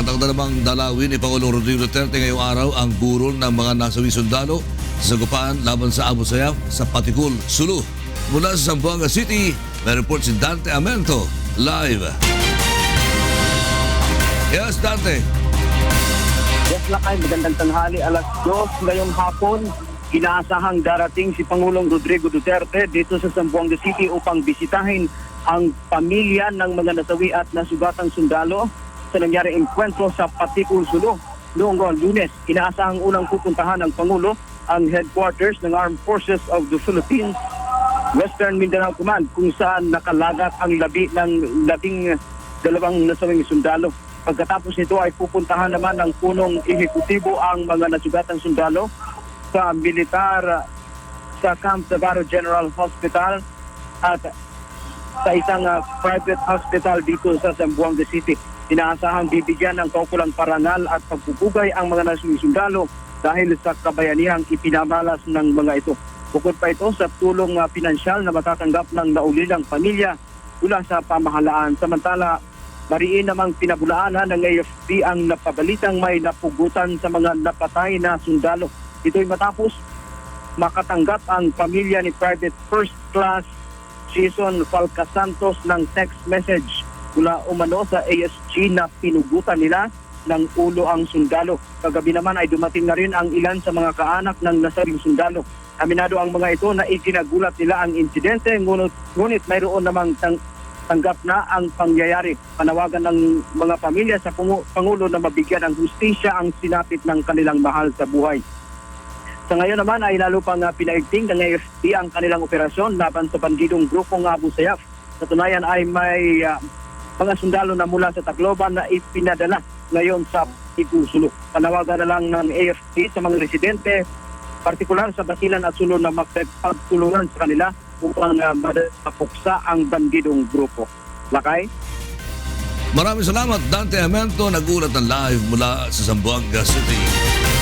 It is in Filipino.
Nakatakda namang dalawin ni Pangulong Rodrigo Duterte ngayong araw ang burol ng mga nasawi sundalo sa sagupaan laban sa Abu Sayyaf sa Patikul, Sulu. Mula sa Zamboanga City, may report si Dante Amento, live. Yes, Dante. Yes, Lakay, magandang tanghali. Alas 2 ngayong hapon, inaasahang darating si Pangulong Rodrigo Duterte dito sa Zamboanga City upang bisitahin ang pamilya ng mga nasawi at nasugatang sundalo sa nangyari enkwentro sa Patikul, Sulu. Noong uh, lunes, inaasahang unang pupuntahan ng Pangulo ang headquarters ng Armed Forces of the Philippines Western Mindanao Command kung saan nakalagat ang labi ng labing dalawang nasawing sundalo. Pagkatapos nito ay pupuntahan naman ng punong ehekutibo ang mga nasugatang sundalo sa militar sa Camp Navarro General Hospital at sa isang ah, private hospital dito sa Zamboanga City. Inaasahang bibigyan ng kaukulang parangal at pagpupugay ang mga nasawing sundalo dahil sa kabayanihang ipinamalas ng mga ito. Bukod pa ito sa tulong uh, pinansyal na matatanggap ng naulilang pamilya mula sa pamahalaan. Samantala, mariin namang pinabulaanan ng AFP ang napabalitang may napugutan sa mga napatay na sundalo. Ito'y matapos makatanggap ang pamilya ni Private First Class Jason Falca Santos ng text message mula umano sa ASG na pinugutan nila ng ulo ang sundalo. Kagabi naman ay dumating na rin ang ilan sa mga kaanak ng nasabing sundalo. Aminado ang mga ito na ikinagulat nila ang insidente ngunit, ngunit mayroon namang tang, tanggap na ang pangyayari. Panawagan ng mga pamilya sa Pangulo na mabigyan ng hustisya ang sinapit ng kanilang mahal sa buhay. Sa ngayon naman ay lalo pang uh, pinaigting ng AFP ang kanilang operasyon laban sa bandidong grupong Abu Sayyaf. Sa tunayan ay may ah, mga sundalo na mula sa Tacloban na ipinadala ngayon sa Ikusulo. Panawagan na lang ng AFP sa mga residente, partikular sa Basilan at Sulo na magpagtulungan sa kanila upang uh, mapuksa ang bandidong grupo. Lakay? Maraming salamat, Dante Amento, nagulat ng live mula sa Zamboanga City.